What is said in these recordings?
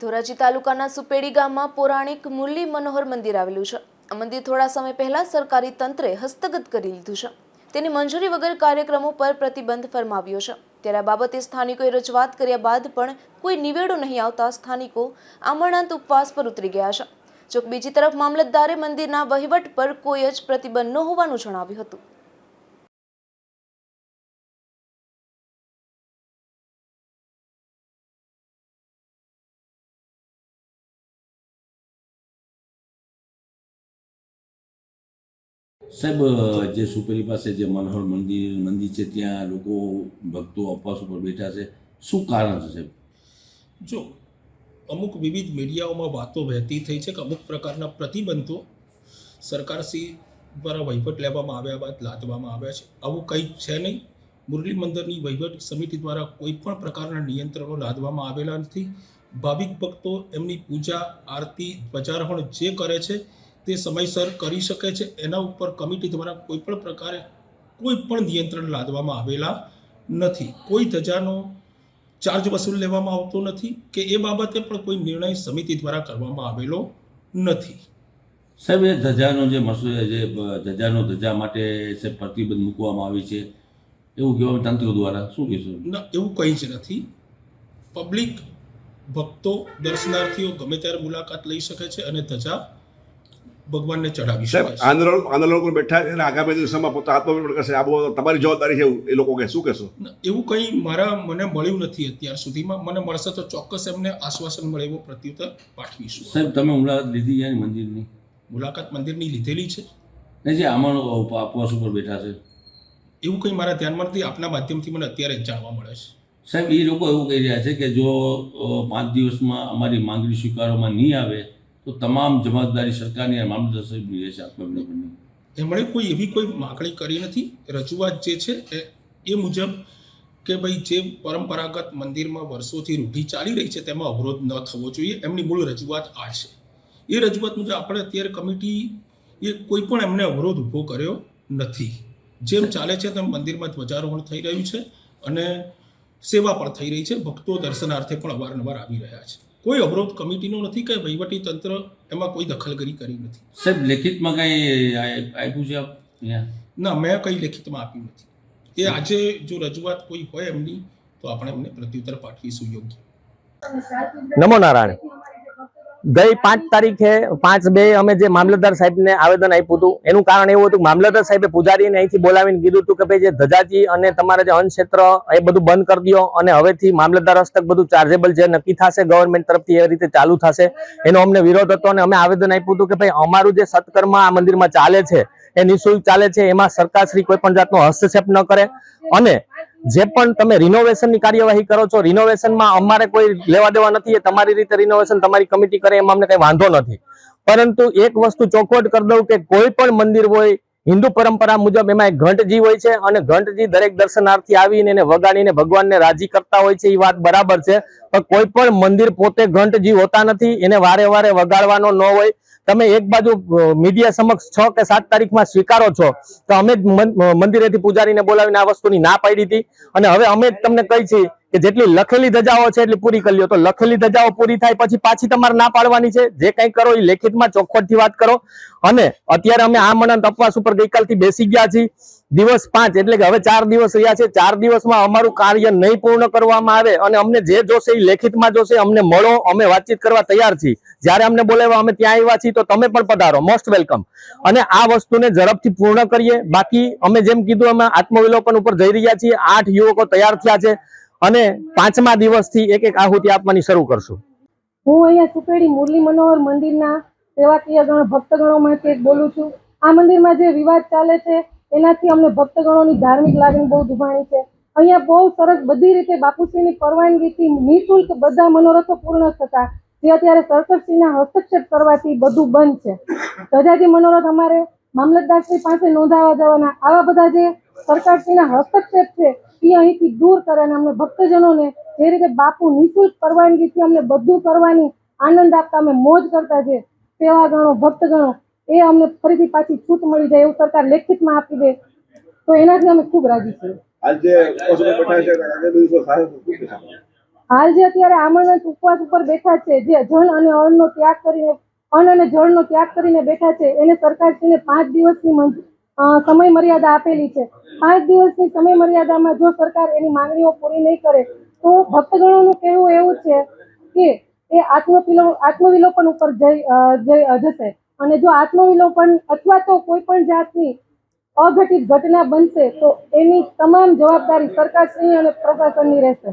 ધોરાજી તાલુકાના સુપેડી ગામમાં પૌરાણિક મુરલી મનોહર મંદિર આવેલું છે. આ મંદિર થોડા સમય પહેલા સરકારી તંત્રે હસ્તગત કરી લીધું છે. તેની મંજૂરી વગર કાર્યક્રમો પર પ્રતિબંધ ફરમાવ્યો છે. ત્યારે આ બાબતે સ્થાનિકોએ રજૂઆત કર્યા બાદ પણ કોઈ નિવેડો નહીં આવતા સ્થાનિકો આમરણાંત ઉપવાસ પર ઉતરી ગયા છે. જોકે બીજી તરફ મામલતદારે મંદિરના વહીવટ પર કોઈ જ પ્રતિબંધ ન હોવાનું જણાવ્યું હતું. સાહેબ જે સુપેરી પાસે જે મનોહર મંદિર મંદિર છે, ત્યાં લોકો ભક્તો ઉપવાસ ઉપર બેઠા છે. શું કારણ છે સાહેબ? જો, અમુક વિવિધ મીડિયાઓમાં વાતો વહેતી થઈ છે કે અમુક પ્રકારના પ્રતિબંધો સરકારશ્રી દ્વારા વહીવટ લેવામાં આવ્યા બાદ લાદવામાં આવ્યા છે. આવું કંઈ છે નહીં. મુરલી મંદિરની વહીવટ સમિતિ દ્વારા કોઈ પણ પ્રકારના નિયંત્રણો લાદવામાં આવેલા નથી. ભાવિક ભક્તો એમની પૂજા, આરતી, ધ્વજારોહણ જે કરે છે તે સમયસર કરી શકે છે. એના ઉપર કમિટી દ્વારા કોઈ પણ પ્રકારે કોઈ પણ નિયંત્રણ લાદવામાં આવેલા નથી. કોઈ ધજાનો ચાર્જ વસૂલ લેવામાં આવતો નથી કે એ બાબતે પણ કોઈ નિર્ણય સમિતિ દ્વારા કરવામાં આવેલો નથી. સાહેબ એ ધજાનો જે મસૂ જે ધજાનો ધજા માટે છે પ્રતિબંધ મૂકવામાં આવી છે એવું કહેવામાં તંત્ર દ્વારા. શું કહેશો? ના એવું કંઈ જ નથી. પબ્લિક ભક્તો દર્શનાર્થીઓ ગમે ત્યારે મુલાકાત લઈ શકે છે અને ધજા ભગવાનને ચડાવી શકે સાહેબ આંદોલન આંદોલન પર બેઠા છે અને આગામી દિવસોમાં પોતા આત્મવિમર્શ કરશે. આ બહુ તમારી જવાબદારી છે એ લોકો કે શું કહેશો? ના, એવું કંઈ મારા મને મળ્યું નથી અત્યાર સુધીમાં. મને મળશે તો ચોક્કસ એમને આશ્વાસન મળે એવો પ્રત્યુત્તર પાઠવીશું. સાહેબ તમે મુલાકાત લીધી છે મંદિરની? મુલાકાત મંદિરની લીધેલી છે. ને જે આમાં ઉપવાસ ઉપર બેઠા છે. એવું કંઈ મારા ધ્યાનમાં નથી. આપના માધ્યમથી મને અત્યારે જ જાણવા મળે છે. સાહેબ એ લોકો એવું કહી રહ્યા છે કે જો પાંચ દિવસમાં અમારી માંગણી સ્વીકારવામાં નહીં આવે તો તમામ જવાબદારી સરકારની અને મામલતદાર સાહેબની રહેશે આત્મનિર્ભરની. એમણે કોઈ એવી કોઈ માગણી કરી નથી? રજૂઆત જે છે એ એ મુજબ કે ભાઈ જે પરંપરાગત મંદિરમાં વર્ષોથી રૂઢી ચાલી રહી છે તેમાં અવરોધ ન થવો જોઈએ, એમની મૂળ રજૂઆત આ છે. એ રજૂઆત મુજબ આપણે અત્યારે કમિટી એ કોઈ પણ એમને અવરોધ ઊભો કર્યો નથી. જેમ ચાલે છે તેમ મંદિરમાં ધ્વજારોહણ થઈ રહ્યું છે અને સેવા પણ થઈ રહી છે. ભક્તો દર્શનાર્થે પણ અવારનવાર આવી રહ્યા છે. કોઈ અવરોધ કમિટીનો નથી કે વહીવટી તંત્ર એમાં કોઈ દખલગીરી કરી નથી. સાહેબ લેખિતમાં કાંઈ આપ્યું છે આપ ના મેં કંઈ લેખિતમાં આપ્યું નથી. એ આજે જો રજૂઆત કોઈ હોય એમની તો આપણે એમને પ્રત્યુત્તર પાઠવીશું યોગ્ય. નમો નારાયણ. ગઈ પાંચ તારીખે પાંચ બે અમે જે મામલતદાર સાહેબને આવેદન આપ્યું હતું, એનું કારણ એવું હતું મામલતદાર સાહેબે પૂજારીને અહીંથી બોલાવીને કીધું હતું કે ભાઈ જે ધજાજી અને તમારા જે ક્ષેત્ર એ બધું બંધ કરી દો અને હવેથી મામલતદાર હસ્તક બધું ચાર્જેબલ જે નક્કી થશે ગવર્મેન્ટ તરફથી એ રીતે ચાલુ થશે. એનો અમને વિરોધ હતો અને અમે આવેદન આપ્યું હતું કે ભાઈ અમારું જે સત્કર્મ આ મંદિરમાં ચાલે છે, એ નિઃશુલ્ક ચાલે છે, એમાં સરકારશ્રી કોઈ પણ જાતનો હસ્તક્ષેપ ન કરે. અને જે પણ તમે રિનોવેશનની કાર્યવાહી કરો છો રિનોવેશનમાં અમારે કોઈ લેવા દેવા નથી, એ તમારી રીતે રિનોવેશન તમારી કમિટી કરે, એમાં અમને કઈ વાંધો નથી. પરંતુ એક વસ્તુ ચોખવટ કરી દઉં કે કોઈ પણ મંદિર હોય હિન્દુ પરંપરા મુજબ એમાં એક ઘંટજી હોય છે અને ઘંટજી દરેક દર્શનાર્થી આવીને એને વગાડીને ભગવાનને રાજી કરતા હોય છે એ વાત બરાબર છે. પણ કોઈ પણ મંદિર પોતે ઘંટજી હોતા નથી, એને વારે વારે વગાડવાનો ન હોય. તમે એક બાજુ મીડિયા સમક્ષ છ કે સાત તારીખમાં સ્વીકારો છો, તો અમે જ મંદિરેથી પૂજારીને બોલાવીને આ વસ્તુની ના પાડી હતી. અને હવે અમે જ તમને કહી છીએ કે જેટલી લખેલી ધજાઓ છે એટલી પૂરી કરી લો તો લખેલી ધજાઓ પૂરી થાય પછી પાછી તમારે ના પાડવાની છે. જે કંઈ કરો એ લેખિતમાં ચોખવટથી વાત કરો. અને અત્યારે અમે આ મનન અપવાસ ઉપર ગઈકાલથી બેસી ગયા છીએ. દિવસ પાંચ, એટલે કે હવે ચાર દિવસ રહ્યા છે. ચાર દિવસમાં અમારું કાર્ય નહીં પૂર્ણ કરવામાં આવે અને અમને જે જોશે એ લેખિતમાં જોશે. અમને મળો, અમે વાતચીત કરવા તૈયાર છીએ. જ્યારે અમને બોલાવ્યા, અમે ત્યાં આવ્યા છીએ, તો તમે પણ પધારો. મોસ્ટ વેલકમ અને આ વસ્તુને ઝડપથી પૂર્ણ કરીએ. બાકી અમે જેમ કીધું, અમે આત્મવિલોપન ઉપર જઈ રહ્યા છીએ. આઠ યુવકો તૈયાર થયા છે. અને પાંચમા દિવસથી એક એક આહુતિ આપવાની શરૂ કરશું. હું અહીંયા સુપેડી મુરલી મનોહર મંદિરના સેવાકીય ગણ ભક્તગણોમાંથી એક બોલું છું. આ મંદિરમાં જે વિવાદ ચાલે છે, એનાથી અમને ભક્તગણોની ધાર્મિક લાગણી બહુ દુભાણી છે. અહીંયા બહુ સરસ બધી રીતે બાપુશ્રીની પરવાનગીથી નિઃશુલ્ક બધા મનોરથો પૂર્ણ થતા, જે અત્યારે સરકારશ્રીના હસ્તક્ષેપ કરવાથી બધું બંધ છે. ધજાજી મનોરથ અમારે મામલતદારશ્રી પાસે નોંધાવા જવાના. આવા બધા જે સરકારશ્રીના હસ્તક્ષેપ છે એ અહીંથી દૂર કરે અને અમને ભક્તજનોને જે રીતે બાપુ નિઃશુલ્ક પરવાનગીથી અમને બધું કરવાની આનંદ આપતા અમે મોજ કરતા છે ભક્ત ભક્તગણો એ અમને ફરીથી પાછી છૂટ મળી જાય એવું સરકાર લેખિતમાં આપી દે. તો એનાથી અમે ખૂબ રાજી છીએ? હાલ જે અત્યારે આમરણ ઉપવાસ ઉપર બેઠા છે જે જળ અને અણનો ત્યાગ કરીને અન્ન અને જળનો ત્યાગ કરીને બેઠા છે એને સરકારશ્રીને પાંચ દિવસની સમય મર્યાદા આપેલી છે. પાંચ દિવસની સમય મર્યાદામાં જો સરકાર એની માંગણીઓ પૂરી નહીં કરે તો ભક્તગણોનું કહેવું એવું છે કે એ આત્મવિલો આત્મવિલોપન ઉપર જઈ જઈ જશે. અને જો આત્મવિલોપન અથવા તો કોઈ પણ જાતની અઘટિત ઘટના બનશે તો એની તમામ જવાબદારી સરકારશ્રી અને પ્રશાસનની રહેશે.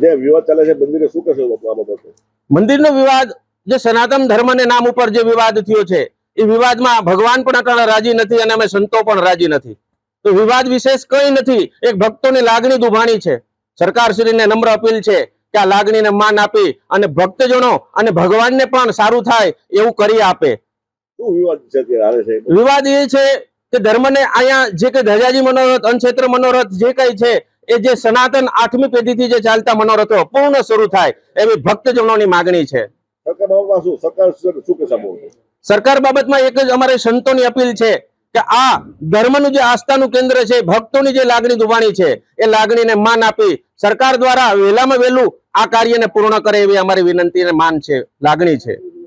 જે વિવાદ ચાલે છે મંદિરે શું કહેશો આ બાબતે? મંદિરનો વિવાદ જે સનાતન ધર્મને નામ ઉપર જે વિવાદ થયો છે એ વિવાદમાં ભગવાન પણ અટાણે રાજી નથી અને અમે સંતો પણ રાજી નથી. તો વિવાદ વિશેષ કંઈ નથી. એક ભક્તોની લાગણી દુભાણી છે. સરકારશ્રીને નમ્ર અપીલ છે કે આ લાગણીને માન આપી અને ભક્તજનો અને ભગવાનને પણ સારું થાય એવું કરી આપે. વિવાદ એ છે કે ધર્મને અહીંયા જે કઈ ધજાજી મનોરથ અનક્ષેત્ર મનોરથ જે કઈ છે એ જે સનાતન આઠમી પેઢીથી જે ચાલતા મનોરથો પૂર્ણ શરૂ થાય એવી ભક્તજનોની માગણી છે. સરકાર બાબતમાં એક જ અમારે સંતોની અપીલ છે કે આ ધર્મનું જે આસ્થાનું કેન્દ્ર છે, ભક્તોની જે લાગણી દુભાણી છે, એ લાગણીને માન આપી સરકાર દ્વારા વહેલામાં વહેલું આ કાર્યને પૂર્ણ કરે એવી અમારી વિનંતી અને માન છે, લાગણી છે.